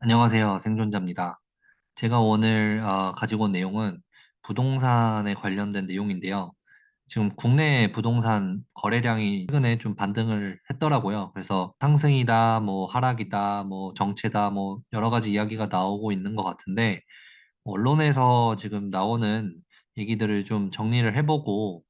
안녕하세요. 생존자입니다. 제가 오늘 어, 가지고 온 내용은 부동산에 관련된 내용인데요. 지금 국내 부동산 거래량이 최근에 좀 반등을 했더라고요. 그래서 상승이다, 뭐 하락이다, 뭐 정체다, 뭐 여러 가지 이야기가 나오고 있는 것 같은데 언론에서 지금 나오는 얘기들을 좀 정리를 해보고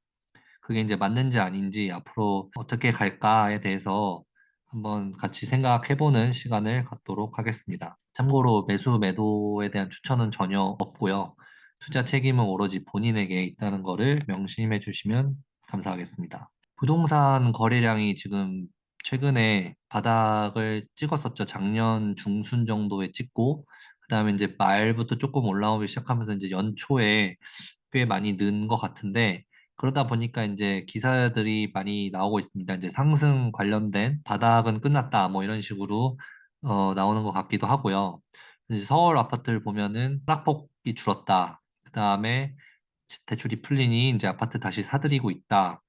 그게 이제 맞는지 아닌지 앞으로 어떻게 갈까에 대해서 한번 같이 생각해보는 시간을 갖도록 하겠습니다. 참고로 매수 매도에 대한 추천은 전혀 없고요. 투자 책임은 오로지 본인에게 있다는 것을 명심해 주시면 감사하겠습니다. 부동산 거래량이 지금 최근에 바닥을 찍었었죠. 작년 중순 정도에 찍고, 그 다음에 이제 말부터 조금 올라오기 시작하면서 이제 연초에 꽤 많이 는 것 같은데, 그러다 보니까 이제 기사들이 많이 나오고 있습니다. 이제 상승 관련된 바닥은 끝났다, 뭐 이런 식으로 어, 나오는 것 같기도 하고요. 서울 아파트를 보면은 낙폭이 줄었다. 그 다음에 대출이 풀리니 이제 아파트 다시 사들이고 있다.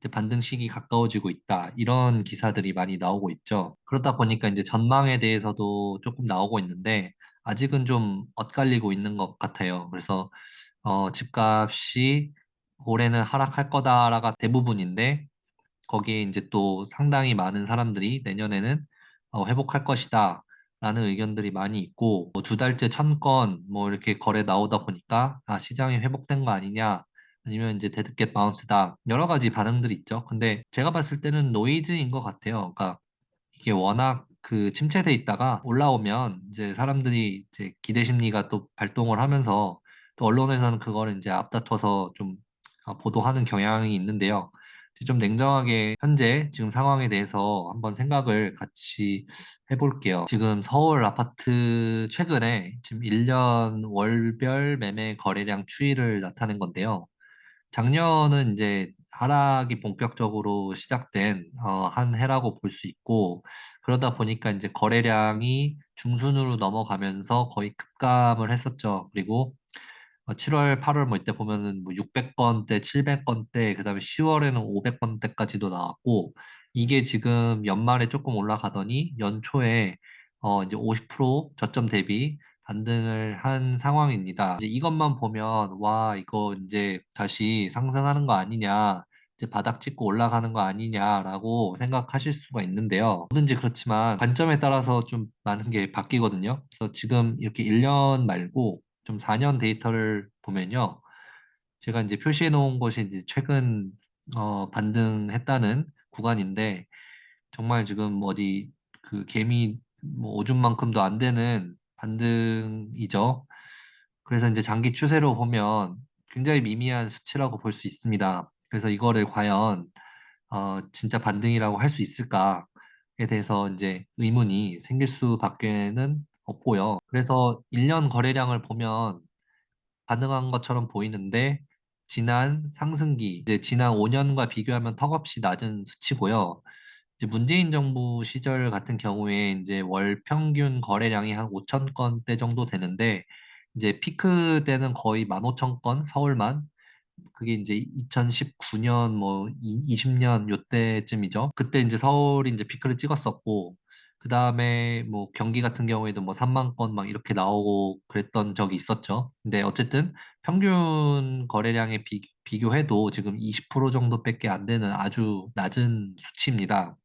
이제 반등 시기 가까워지고 있다. 이런 기사들이 많이 나오고 있죠. 그러다 보니까 이제 전망에 대해서도 조금 나오고 있는데 아직은 좀 엇갈리고 있는 것 같아요. 그래서 어, 집값이 올해는 하락할 거다라가 대부분인데 거기에 이제 또 상당히 많은 사람들이 내년에는 어, 회복할 것이다. 라는 의견들이 많이 있고 뭐 두 달째 천 건 뭐 이렇게 거래 나오다 보니까 아 시장이 회복된 거 아니냐 아니면 이제 데드캣 바운스다 여러 가지 반응들이 있죠. 근데 제가 봤을 때는 노이즈인 것 같아요. 그러니까 이게 워낙 그 침체돼 있다가 올라오면 이제 사람들이 이제 기대 심리가 또 발동을 하면서 또 언론에서는 그거를 이제 앞다퉈서 좀 어, 보도하는 경향이 있는데요. 좀 냉정하게 현재 지금 상황에 대해서 한번 생각을 같이 해볼게요. 지금 서울 아파트 최근에 지금 1년 월별 매매 거래량 추이를 나타낸 건데요. 작년은 이제 하락이 본격적으로 시작된 어, 한 해라고 볼 수 있고 그러다 보니까 이제 거래량이 중순으로 넘어가면서 거의 급감을 했었죠. 그리고 어, 7월, 8월 뭐 이때 보면은 뭐 600건대, 700건대, 그다음에 10월에는 500건대까지도 나왔고 이게 지금 연말에 조금 올라가더니 연초에 어 이제 50% 저점 대비 반등을 한 상황입니다. 이제 이것만 보면 와 이거 이제 다시 상승하는 거 아니냐, 이제 바닥 찍고 올라가는 거 아니냐라고 생각하실 수가 있는데요. 뭐든지 그렇지만 관점에 따라서 좀 많은 게 바뀌거든요. 그래서 지금 이렇게 1년 말고 좀 4년 데이터를 보면요. 제가 이제 표시해 놓은 것이 이제 최근 어, 반등했다는 구간인데 정말 지금 어디 그 개미 뭐 오줌만큼도 안 되는 반등이죠. 그래서 이제 장기 추세로 보면 굉장히 미미한 수치라고 볼 수 있습니다. 그래서 이거를 과연 어, 진짜 반등이라고 할 수 있을까에 대해서 이제 의문이 생길 수밖에는 없고요. 그래서 1년 거래량을 보면 가능한 것처럼 보이는데 지난 상승기, 이제 지난 5년과 비교하면 턱없이 낮은 수치고요. 이제 문재인 정부 시절 같은 경우에 이제 월 평균 거래량이 한 5천 건대 정도 되는데 이제 피크 때는 거의 15,000건 서울만 그게 이제 2019년 뭐 20년 요때쯤이죠. 그때 이제 서울이 이제 피크를 찍었었고 그 다음에 뭐 경기 같은 경우에도 뭐 3만 건 막 이렇게 나오고 그랬던 적이 있었죠. 근데 어쨌든 평균 거래량에 비, 비교해도 지금 20% 정도밖에 안 되는 아주 낮은 수치입니다.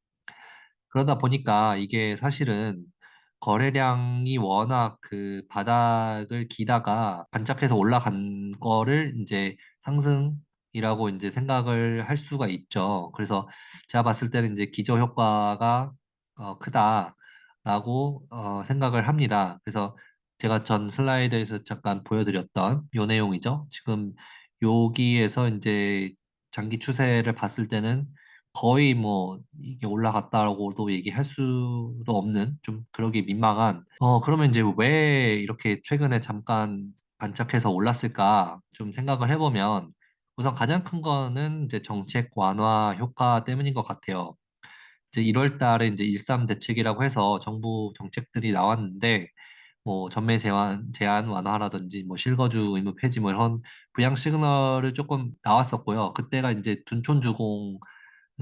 그러다 보니까 이게 사실은 거래량이 워낙 그 바닥을 기다가 반짝해서 올라간 거를 이제 상승이라고 이제 생각을 할 수가 있죠. 그래서 제가 봤을 때는 이제 기저 효과가 어, 크다라고 어, 생각을 합니다. 그래서 제가 전 슬라이드에서 잠깐 보여드렸던 요 내용이죠. 지금 여기에서 이제 장기 추세를 봤을 때는 거의 뭐 이게 올라갔다라고도 얘기할 수도 없는 좀 그러기 민망한 어 그러면 이제 왜 이렇게 최근에 잠깐 반짝해서 올랐을까 좀 생각을 해보면 우선 가장 큰 거는 이제 정책 완화 효과 때문인 것 같아요. 이제 1월 달에 이제 13 대책이라고 해서 정부 정책들이 나왔는데 뭐 전매 제한 제한 완화라든지 뭐 실거주 의무 폐지 뭐 이런 부양 시그널을 조금 나왔었고요. 그때가 이제 둔촌 주공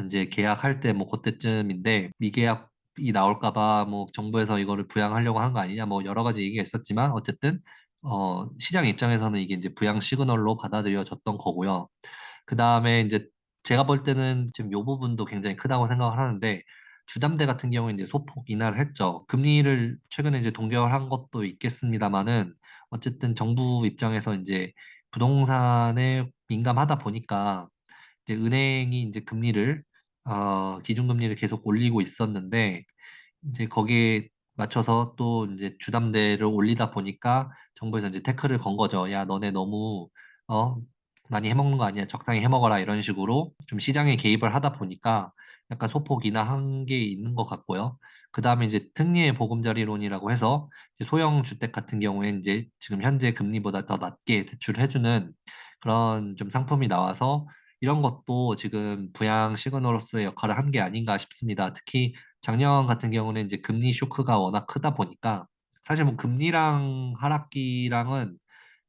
이제 계약할 때 뭐 그때쯤인데 미계약 이 나올까 봐 뭐 정부에서 이거를 부양하려고 한 거 아니냐 뭐 여러 가지 얘기가 있었지만 어쨌든 어 시장 입장에서는 이게 이제 부양 시그널로 받아들여졌던 거고요. 그 다음에 이제 제가 볼 때는 지금 요 부분도 굉장히 크다고 생각을 하는데 주담대 같은 경우에 이제 소폭 인하를 했죠. 금리를 최근에 이제 동결한 것도 있겠습니다만은 어쨌든 정부 입장에서 이제 부동산에 민감하다 보니까 이제 은행이 이제 금리를 어, 기준금리를 계속 올리고 있었는데 이제 거기에 맞춰서 또 이제 주담대를 올리다 보니까 정부에서 이제 태클을 건 거죠. 야, 너네 너무 어 많이 해먹는 거 아니야? 적당히 해먹어라 이런 식으로 좀 시장에 개입을 하다 보니까 약간 소폭이나 한 게 있는 것 같고요. 그 다음에 이제 특례의 보금자리론이라고 해서 소형 주택 같은 경우에 이제 지금 현재 금리보다 더 낮게 대출해주는 그런 좀 상품이 나와서 이런 것도 지금 부양 시그널로서의 역할을 한 게 아닌가 싶습니다. 특히 작년 같은 경우는 이제 금리 쇼크가 워낙 크다 보니까 사실 뭐 금리랑 하락기랑은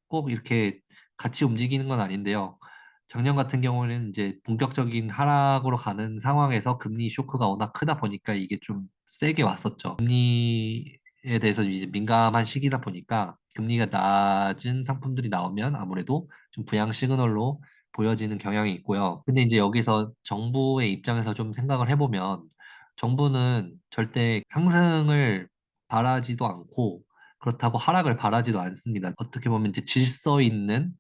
꼭 이렇게 같이 움직이는 건 아닌데요. 작년 같은 경우는 이제 본격적인 하락으로 가는 상황에서 금리 쇼크가 워낙 크다 보니까 이게 좀 세게 왔었죠. 금리에 대해서 이제 민감한 시기다 보니까 금리가 낮은 상품들이 나오면 아무래도 좀 부양 시그널로 보여지는 경향이 있고요. 근데 이제 여기서 정부의 입장에서 좀 생각을 해보면 정부는 절대 상승을 바라지도 않고 그렇다고 하락을 바라지도 않습니다. 어떻게 보면 이제 질서 있는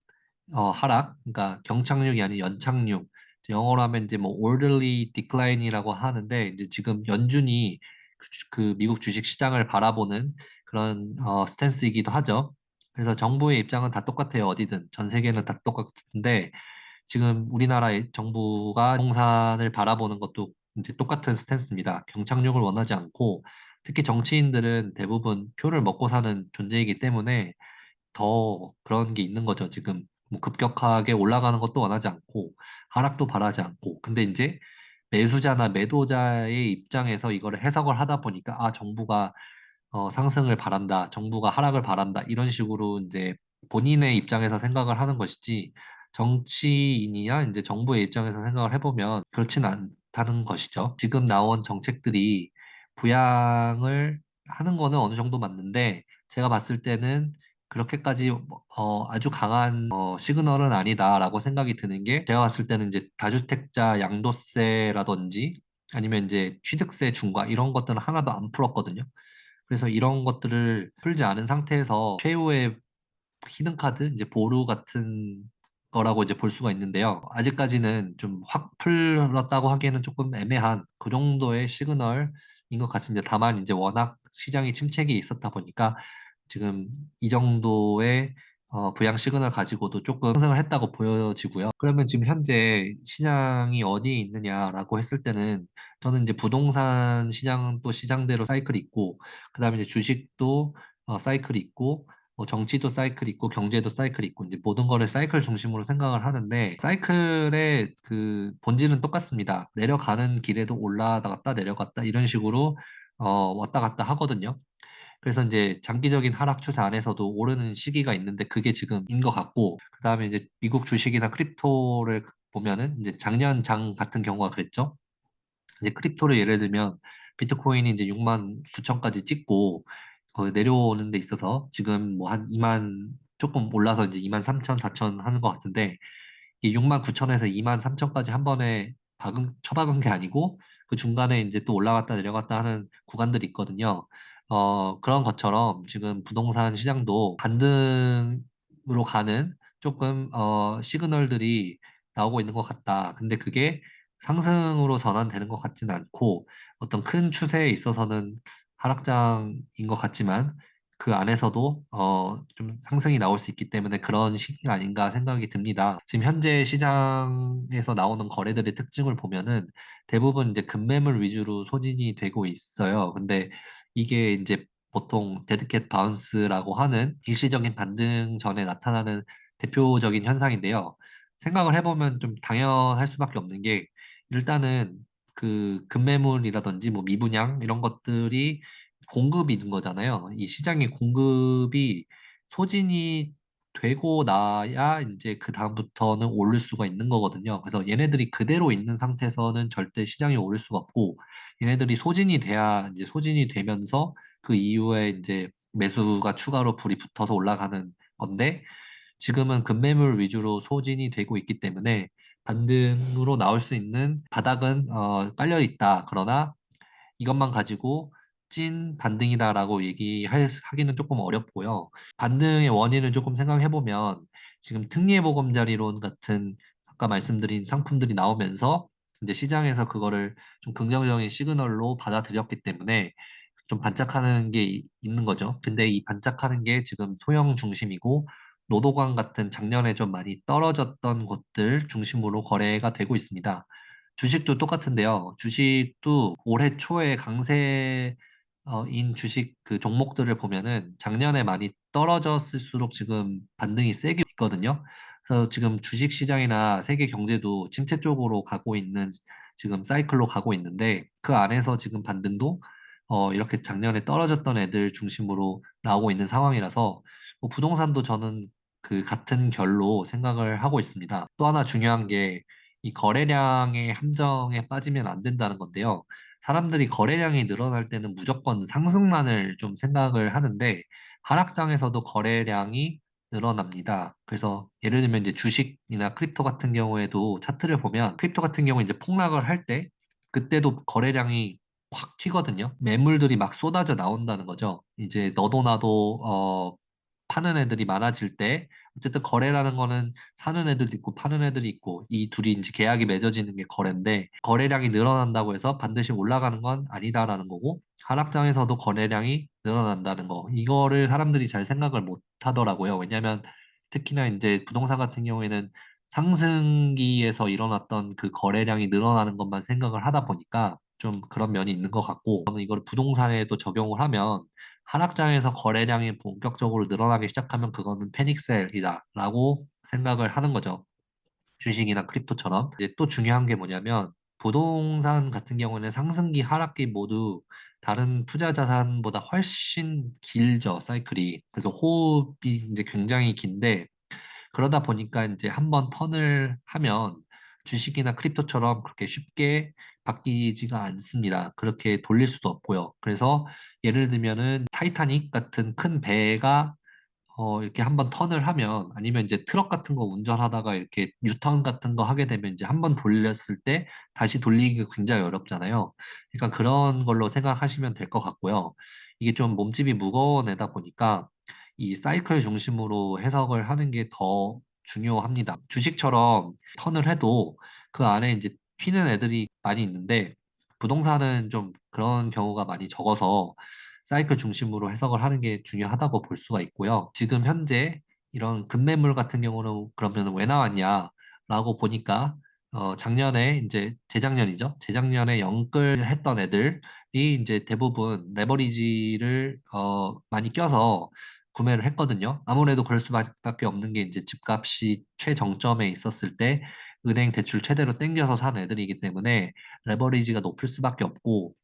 어, 하락, 그러니까 경착륙이 아닌 연착륙. 영어로 하면 이제 뭐 orderly decline이라고 하는데 이제 지금 연준이 그, 주- 그 미국 주식 시장을 바라보는 그런 어, 스탠스이기도 하죠. 그래서 정부의 입장은 다 똑같아요. 어디든 전 세계는 다 똑같은데 지금 우리나라의 정부가 부동산을 바라보는 것도 이제 똑같은 스탠스입니다. 경착륙을 원하지 않고 특히 정치인들은 대부분 표를 먹고 사는 존재이기 때문에 더 그런 게 있는 거죠. 지금 뭐 급격하게 올라가는 것도 원하지 않고 하락도 바라지 않고 근데 이제 매수자나 매도자의 입장에서 이거를 해석을 하다 보니까 아 정부가 어, 상승을 바란다, 정부가 하락을 바란다 이런 식으로 이제 본인의 입장에서 생각을 하는 것이지 정치인이나 이제 정부의 입장에서 생각을 해보면 그렇진 않다는 것이죠. 지금 나온 정책들이 부양을 하는 거는 어느 정도 맞는데 제가 봤을 때는 그렇게까지 어, 아주 강한 어, 시그널은 아니다라고 생각이 드는 게 제가 봤을 때는 이제 다주택자 양도세라든지 아니면 이제 취득세 중과 이런 것들은 하나도 안 풀었거든요. 그래서 이런 것들을 풀지 않은 상태에서 최후의 히든카드, 이제 보루 같은 거라고 이제 볼 수가 있는데요. 아직까지는 좀 확 풀었다고 하기에는 조금 애매한 그 정도의 시그널인 것 같습니다. 다만 이제 워낙 시장이 침체기 있었다 보니까 지금 이 정도의 어, 부양 시그널 가지고도 조금 상승을 했다고 보여지고요. 그러면 지금 현재 시장이 어디에 있느냐라고 했을 때는 저는 이제 부동산 시장도 시장대로 사이클이 있고, 그 다음에 이제 주식도 어, 사이클이 있고, 뭐 정치도 사이클 있고 경제도 사이클 있고 이제 모든 거를 사이클 중심으로 생각을 하는데 사이클의 그 본질은 똑같습니다. 내려가는 길에도 올라갔다 내려갔다 이런 식으로 어, 왔다 갔다 하거든요. 그래서 이제 장기적인 하락 추세 안에서도 오르는 시기가 있는데 그게 지금인 것 같고 그다음에 이제 미국 주식이나 크립토를 보면은 이제 작년 장 같은 경우가 그랬죠. 이제 크립토를 예를 들면 비트코인이 이제 6만 9천까지 찍고 거기 내려오는 데 있어서 지금 뭐 한 2만 조금 올라서 이제 2만 3천, 4천 하는 것 같은데 이 6만 9천에서 2만 3천까지 한 번에 박은, 쳐박은 게 아니고 그 중간에 이제 또 올라갔다 내려갔다 하는 구간들이 있거든요. 어, 그런 것처럼 지금 부동산 시장도 반등으로 가는 조금 어, 시그널들이 나오고 있는 것 같다. 근데 그게 상승으로 전환되는 것 같지는 않고 어떤 큰 추세에 있어서는 하락장인 것 같지만 그 안에서도 어, 좀 상승이 나올 수 있기 때문에 그런 시기가 아닌가 생각이 듭니다. 지금 현재 시장에서 나오는 거래들의 특징을 보면은 대부분 이제 급매물 위주로 소진이 되고 있어요. 근데 이게 이제 보통 데드캣 바운스라고 하는 일시적인 반등 전에 나타나는 대표적인 현상인데요. 생각을 해보면 좀 당연할 수밖에 없는 게 일단은 그 급매물이라든지 뭐 미분양 이런 것들이 공급이 있는 거잖아요. 이 시장의 공급이 소진이 되고 나야 이제 그 다음부터는 오를 수가 있는 거거든요. 그래서 얘네들이 그대로 있는 상태에서는 절대 시장이 오를 수가 없고 얘네들이 소진이 돼야 이제 소진이 되면서 그 이후에 이제 매수가 추가로 불이 붙어서 올라가는 건데 지금은 급매물 위주로 소진이 되고 있기 때문에 반등으로 나올 수 있는 바닥은 어, 깔려 있다. 그러나 이것만 가지고 찐 반등이다라고 얘기하기는 조금 어렵고요. 반등의 원인을 조금 생각해 보면 지금 특례 보금자리론 같은 아까 말씀드린 상품들이 나오면서 이제 시장에서 그거를 좀 긍정적인 시그널로 받아들였기 때문에 좀 반짝하는 게 이- 있는 거죠. 근데 이 반짝하는 게 지금 소형 중심이고 노도관 같은 작년에 좀 많이 떨어졌던 곳들 중심으로 거래가 되고 있습니다. 주식도 똑같은데요. 주식도 올해 초에 강세 인 주식 그 종목들을 보면은 작년에 많이 떨어졌을수록 지금 반등이 세게 있거든요. 그래서 지금 주식 시장이나 세계 경제도 침체 쪽으로 가고 있는 지금 사이클로 가고 있는데 그 안에서 지금 반등도 어, 이렇게 작년에 떨어졌던 애들 중심으로 나오고 있는 상황이라서 뭐 부동산도 저는 그 같은 결로 생각을 하고 있습니다. 또 하나 중요한 게 이 거래량의 함정에 빠지면 안 된다는 건데요. 사람들이 거래량이 늘어날 때는 무조건 상승만을 좀 생각을 하는데 하락장에서도 거래량이 늘어납니다. 그래서 예를 들면 이제 주식이나 크립토 같은 경우에도 차트를 보면 크립토 같은 경우 이제 폭락을 할 때 그때도 거래량이 확 튀거든요. 매물들이 막 쏟아져 나온다는 거죠. 이제 너도 나도 어, 파는 애들이 많아질 때 어쨌든 거래라는 거는 사는 애들도 있고 파는 애들이 있고 이 둘이 이제 계약이 맺어지는 게 거래인데 거래량이 늘어난다고 해서 반드시 올라가는 건 아니다라는 거고 하락장에서도 거래량이 늘어난다는 거 이거를 사람들이 잘 생각을 못 하더라고요. 왜냐하면 특히나 이제 부동산 같은 경우에는 상승기에서 일어났던 그 거래량이 늘어나는 것만 생각을 하다 보니까 좀 그런 면이 있는 것 같고 저는 이걸 부동산에도 적용을 하면 하락장에서 거래량이 본격적으로 늘어나기 시작하면 그거는 패닉셀이다라고 생각을 하는 거죠. 주식이나 크립토처럼. 이제 또 중요한 게 뭐냐면 부동산 같은 경우는 상승기, 하락기 모두 다른 투자 자산보다 훨씬 길죠, 사이클이. 그래서 호흡이 이제 굉장히 긴데 그러다 보니까 이제 한번 턴을 하면 주식이나 크립토처럼 그렇게 쉽게 바뀌지가 않습니다. 그렇게 돌릴 수도 없고요. 그래서 예를 들면은 타이타닉 같은 큰 배가 어, 이렇게 한번 턴을 하면 아니면 이제 트럭 같은 거 운전하다가 이렇게 유턴 같은 거 하게 되면 이제 한번 돌렸을 때 다시 돌리기가 굉장히 어렵잖아요. 그러니까 그런 걸로 생각하시면 될 것 같고요. 이게 좀 몸집이 무거운 애다 보니까 이 사이클 중심으로 해석을 하는 게 더 중요합니다. 주식처럼 턴을 해도 그 안에 이제 튀는 애들이 많이 있는데 부동산은 좀 그런 경우가 많이 적어서 사이클 중심으로 해석을 하는 게 중요하다고 볼 수가 있고요. 지금 현재 이런 급매물 같은 경우는 그러면 왜 나왔냐라고 보니까 어, 작년에 이제 재작년이죠. 재작년에 영끌 했던 애들이 이제 대부분 레버리지를 어, 많이 껴서 구매를 했거든요. 아무래도 그럴 수밖에 없는 게 이제 집값이 최정점에 있었을 때 은행 대출 최대로 땡겨서 산 애들이기 때문에 레버리지가 높을 수밖에 없고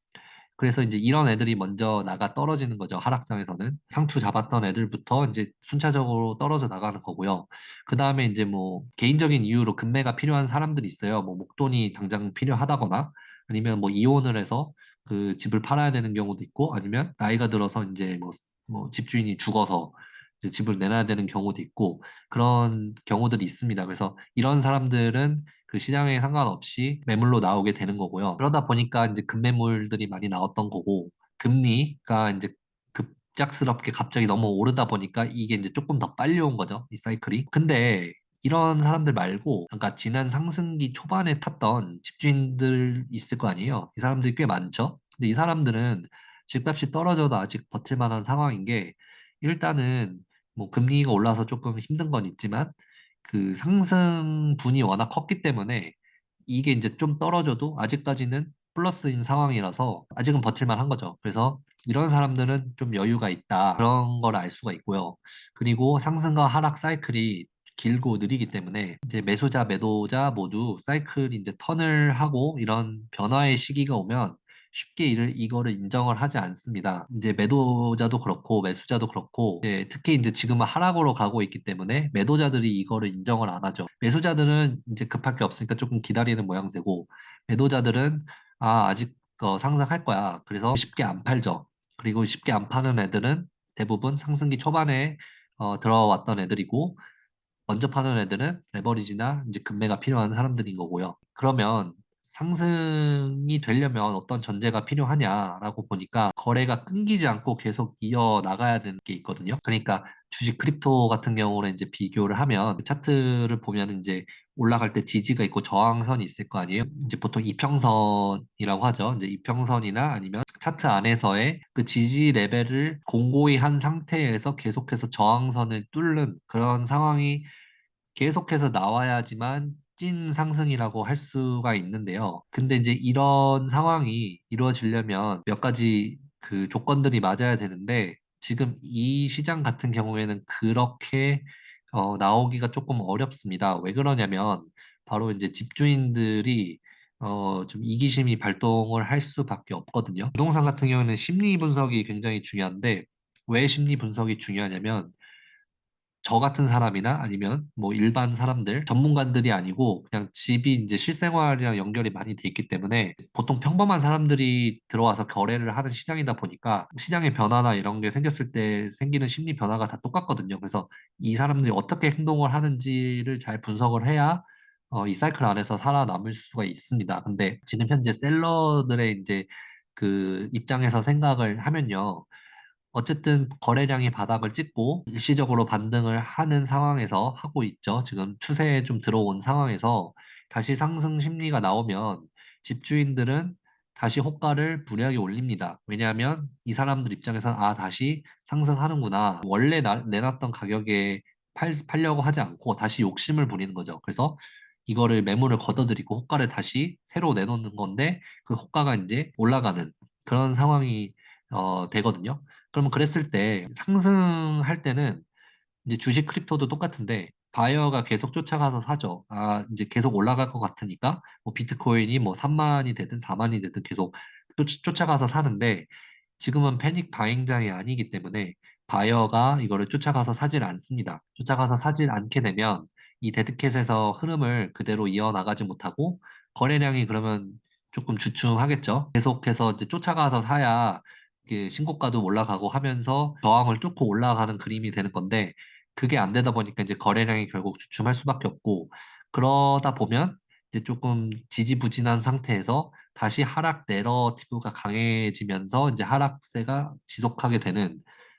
그래서 이제 이런 애들이 먼저 나가 떨어지는 거죠. 하락장에서는. 상투 잡았던 애들부터 이제 순차적으로 떨어져 나가는 거고요. 그 다음에 이제 뭐 개인적인 이유로 금매가 필요한 사람들이 있어요. 뭐 목돈이 당장 필요하다거나 아니면 뭐 이혼을 해서 그 집을 팔아야 되는 경우도 있고 아니면 나이가 들어서 이제 뭐, 뭐 집주인이 죽어서 집을 내놔야 되는 경우도 있고 그런 경우들이 있습니다. 그래서 이런 사람들은 그 시장에 상관없이 매물로 나오게 되는 거고요. 그러다 보니까 이제 급매물들이 많이 나왔던 거고 금리가 이제 급작스럽게 갑자기 너무 오르다 보니까 이게 이제 조금 더 빨리 온 거죠. 이 사이클이. 근데 이런 사람들 말고 그러니까 지난 상승기 초반에 탔던 집주인들 있을 거 아니에요. 이 사람들이 꽤 많죠. 근데 이 사람들은 집값이 떨어져도 아직 버틸 만한 상황인 게 일단은 뭐 금리가 올라서 조금 힘든 건 있지만 그 상승분이 워낙 컸기 때문에 이게 이제 좀 떨어져도 아직까지는 플러스인 상황이라서 아직은 버틸만 한 거죠. 그래서 이런 사람들은 좀 여유가 있다. 그런 걸 알 수가 있고요. 그리고 상승과 하락 사이클이 길고 느리기 때문에 이제 매수자, 매도자 모두 사이클 이제 턴을 하고 이런 변화의 시기가 오면 쉽게 이를, 이거를 인정을 하지 않습니다. 이제 매도자도 그렇고 매수자도 그렇고 이제 특히 이제 지금은 하락으로 가고 있기 때문에 매도자들이 이거를 인정을 안 하죠. 매수자들은 이제 급할 게 없으니까 조금 기다리는 모양새고 매도자들은 아, 아직 어, 상승할 거야. 그래서 쉽게 안 팔죠. 그리고 쉽게 안 파는 애들은 대부분 상승기 초반에 어, 들어왔던 애들이고 먼저 파는 애들은 레버리지나 이제 금매가 필요한 사람들인 거고요. 그러면 상승이 되려면 어떤 전제가 필요하냐라고 보니까 거래가 끊기지 않고 계속 이어 나가야 되는 게 있거든요. 그러니까 주식 크립토 같은 경우는 이제 비교를 하면 차트를 보면 이제 올라갈 때 지지가 있고 저항선이 있을 거 아니에요. 이제 보통 이평선이라고 하죠. 이제 이평선이나 아니면 차트 안에서의 그 지지 레벨을 공고히 한 상태에서 계속해서 저항선을 뚫는 그런 상황이 계속해서 나와야지만 찐 상승이라고 할 수가 있는데요. 근데 이제 이런 상황이 이루어지려면 몇 가지 그 조건들이 맞아야 되는데 지금 이 시장 같은 경우에는 그렇게 어, 나오기가 조금 어렵습니다. 왜 그러냐면 바로 이제 집주인들이 어, 좀 이기심이 발동을 할 수밖에 없거든요. 부동산 같은 경우에는 심리 분석이 굉장히 중요한데 왜 심리 분석이 중요하냐면 저 같은 사람이나 아니면 뭐 일반 사람들, 전문가들이 아니고 그냥 집이 이제 실생활이랑 연결이 많이 돼 있기 때문에 보통 평범한 사람들이 들어와서 거래를 하는 시장이다 보니까 시장의 변화나 이런 게 생겼을 때 생기는 심리 변화가 다 똑같거든요. 그래서 이 사람들이 어떻게 행동을 하는지를 잘 분석을 해야 어, 이 사이클 안에서 살아남을 수가 있습니다. 근데 지금 현재 셀러들의 이제 그 입장에서 생각을 하면요. 어쨌든 거래량이 바닥을 찍고 일시적으로 반등을 하는 상황에서 하고 있죠. 지금 추세에 좀 들어온 상황에서 다시 상승 심리가 나오면 집주인들은 다시 호가를 무리하게 올립니다. 왜냐하면 이 사람들 입장에서는 아, 다시 상승하는구나. 원래 나, 내놨던 가격에 팔, 팔려고 하지 않고 다시 욕심을 부리는 거죠. 그래서 이거를 매물을 걷어들이고 호가를 다시 새로 내놓는 건데 그 호가가 이제 올라가는 그런 상황이 어, 되거든요. 그러면 그랬을 때 상승할 때는 이제 주식 크립토도 똑같은데 바이어가 계속 쫓아가서 사죠. 아, 이제 계속 올라갈 것 같으니까 뭐 비트코인이 뭐 3만이 되든 4만이 되든 계속 쫓, 쫓아가서 사는데 지금은 패닉 바잉장이 아니기 때문에 바이어가 이거를 쫓아가서 사질 않습니다. 쫓아가서 사질 않게 되면 이 데드캣에서 흐름을 그대로 이어나가지 못하고 거래량이 그러면 조금 주춤하겠죠. 계속해서 이제 쫓아가서 사야 신고가도 올라가고 하면서 저항을 뚫고 올라가는 그림이 되는 건데 그게 안 되다 보니까 이제 거래량이 결국 주춤할 수밖에 없고 그러다 보면 이제 조금 지지부진한 상태에서 다시 하락 내러티브가 강해지면서 이제 하락세가 지속하게 되는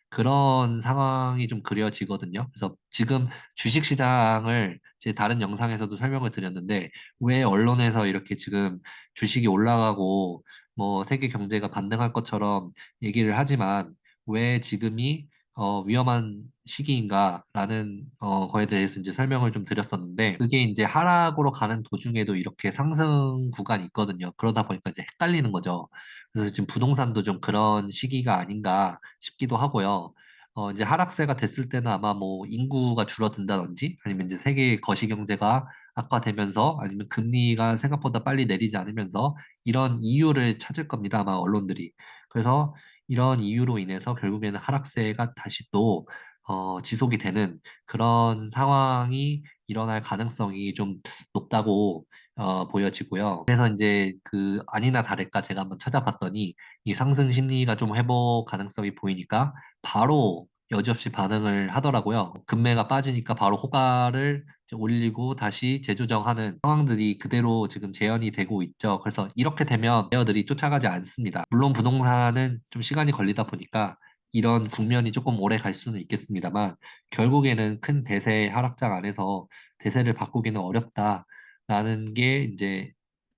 그런 상황이 좀 그려지거든요. 그래서 지금 주식 시장을 제 다른 영상에서도 설명을 드렸는데 왜 언론에서 이렇게 지금 주식이 올라가고 뭐 세계 경제가 반등할 것처럼 얘기를 하지만 왜 지금이 어, 위험한 시기인가라는 어, 거에 대해서 이제 설명을 좀 드렸었는데 그게 이제 하락으로 가는 도중에도 이렇게 상승 구간이 있거든요. 그러다 보니까 이제 헷갈리는 거죠. 그래서 지금 부동산도 좀 그런 시기가 아닌가 싶기도 하고요. 어, 이제 하락세가 됐을 때는 아마 뭐 인구가 줄어든다든지 아니면 이제 세계 거시 경제가 악화되면서 아니면 금리가 생각보다 빨리 내리지 않으면서 이런 이유를 찾을 겁니다. 아마 언론들이. 그래서 이런 이유로 인해서 결국에는 하락세가 다시 또 어, 지속이 되는 그런 상황이 일어날 가능성이 좀 높다고 어, 보여지고요. 그래서 이제 그 아니나 다를까 제가 한번 찾아봤더니 이 상승 심리가 좀 회복 가능성이 보이니까 바로 여지없이 반응을 하더라고요. 금매가 빠지니까 바로 호가를 올리고 다시 재조정하는 상황들이 그대로 지금 재현이 되고 있죠. 그래서 이렇게 되면 베어들이 쫓아가지 않습니다. 물론 부동산은 좀 시간이 걸리다 보니까 이런 국면이 조금 오래 갈 수는 있겠습니다만 결국에는 큰 대세 하락장 안에서 대세를 바꾸기는 어렵다 라는 게 이제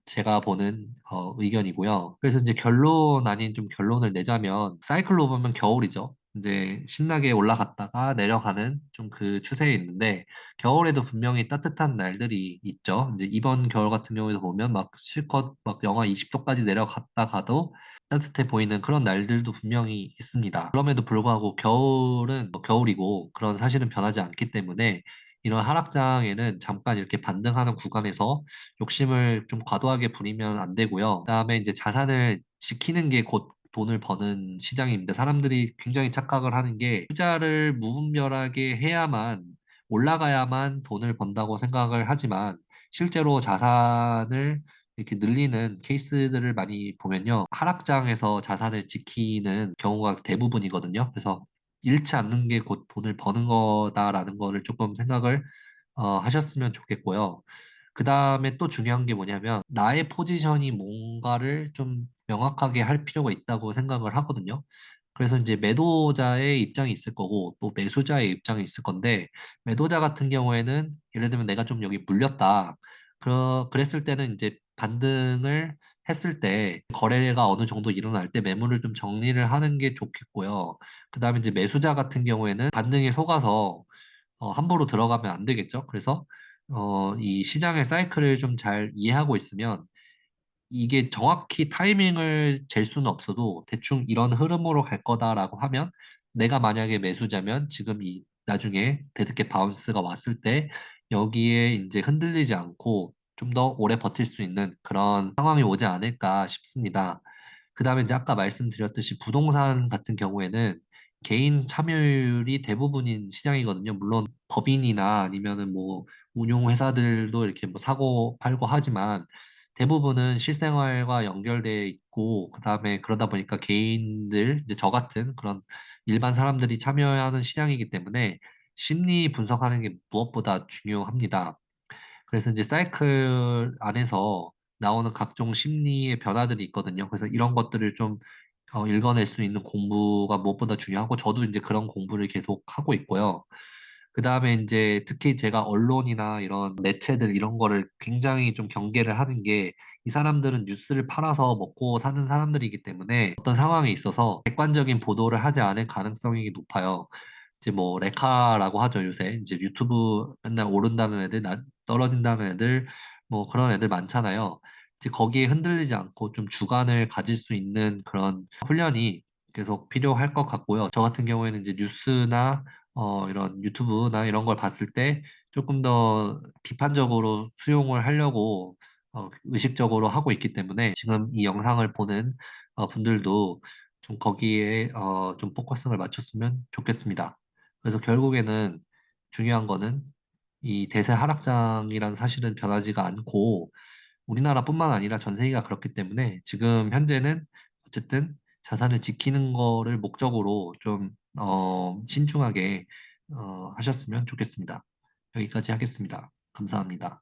제가 보는 어, 의견이고요. 그래서 이제 결론 아닌 좀 결론을 내자면 사이클로 보면 겨울이죠. 이제 신나게 올라갔다가 내려가는 좀 그 추세에 있는데 겨울에도 분명히 따뜻한 날들이 있죠. 이제 이번 겨울 같은 경우에도 보면 막 실컷 막 영하 20도까지 내려갔다가도 따뜻해 보이는 그런 날들도 분명히 있습니다. 그럼에도 불구하고 겨울은 뭐 겨울이고 그런 사실은 변하지 않기 때문에 이런 하락장에는 잠깐 이렇게 반등하는 구간에서 욕심을 좀 과도하게 부리면 안 되고요. 그다음에 이제 자산을 지키는 게곧 돈을 버는 시장입니다. 사람들이 굉장히 착각을 하는 게 투자를 무분별하게 해야만 올라가야만 돈을 번다고 생각을 하지만 실제로 자산을 이렇게 늘리는 케이스들을 많이 보면요. 하락장에서 자산을 지키는 경우가 대부분이거든요. 그래서 잃지 않는 게 곧 돈을 버는 거다라는 거를 조금 생각을 어, 하셨으면 좋겠고요. 그 다음에 또 중요한 게 뭐냐면 나의 포지션이 뭔가를 좀 명확하게 할 필요가 있다고 생각을 하거든요. 그래서 이제 매도자의 입장이 있을 거고 또 매수자의 입장이 있을 건데 매도자 같은 경우에는 예를 들면 내가 좀 여기 물렸다. 그, 그랬을 때는 이제 반등을 했을 때 거래가 어느 정도 일어날 때 매물을 좀 정리를 하는 게 좋겠고요. 그 다음에 이제 매수자 같은 경우에는 반등에 속아서 어, 함부로 들어가면 안 되겠죠. 그래서 어, 이 시장의 사이클을 좀 잘 이해하고 있으면 이게 정확히 타이밍을 잴 수는 없어도 대충 이런 흐름으로 갈 거다라고 하면 내가 만약에 매수자면 지금 이 나중에 데드캣 바운스가 왔을 때 여기에 이제 흔들리지 않고 좀 더 오래 버틸 수 있는 그런 상황이 오지 않을까 싶습니다. 그 다음에 이제 아까 말씀드렸듯이 부동산 같은 경우에는 개인 참여율이 대부분인 시장이거든요. 물론 법인이나 아니면은 뭐 운용회사들도 이렇게 뭐 사고 팔고 하지만 대부분은 실생활과 연결돼 있고 그다음에 그러다 보니까 개인들 이제 저 같은 그런 일반 사람들이 참여하는 시장이기 때문에 심리 분석하는 게 무엇보다 중요합니다. 그래서 이제 사이클 안에서 나오는 각종 심리의 변화들이 있거든요. 그래서 이런 것들을 좀 어, 읽어낼 수 있는 공부가 무엇보다 중요하고 저도 이제 그런 공부를 계속 하고 있고요. 그 다음에 이제 특히 제가 언론이나 이런 매체들 이런 거를 굉장히 좀 경계를 하는 게 이 사람들은 뉴스를 팔아서 먹고 사는 사람들이기 때문에 어떤 상황에 있어서 객관적인 보도를 하지 않을 가능성이 높아요. 이제 뭐 레카라고 하죠 요새 이제 유튜브 맨날 오른다는 애들 나, 떨어진다는 애들 뭐 그런 애들 많잖아요. 이제 거기에 흔들리지 않고 좀 주관을 가질 수 있는 그런 훈련이 계속 필요할 것 같고요. 저 같은 경우에는 이제 뉴스나 어, 이런 유튜브나 이런 걸 봤을 때 조금 더 비판적으로 수용을 하려고 어, 의식적으로 하고 있기 때문에 지금 이 영상을 보는 어, 분들도 좀 거기에 어, 좀 포커스를 맞췄으면 좋겠습니다. 그래서 결국에는 중요한 거는 이 대세 하락장이라는 사실은 변하지가 않고 우리나라뿐만 아니라 전 세계가 그렇기 때문에 지금 현재는 어쨌든 자산을 지키는 거를 목적으로 좀 어, 신중하게 어, 하셨으면 좋겠습니다. 여기까지 하겠습니다. 감사합니다.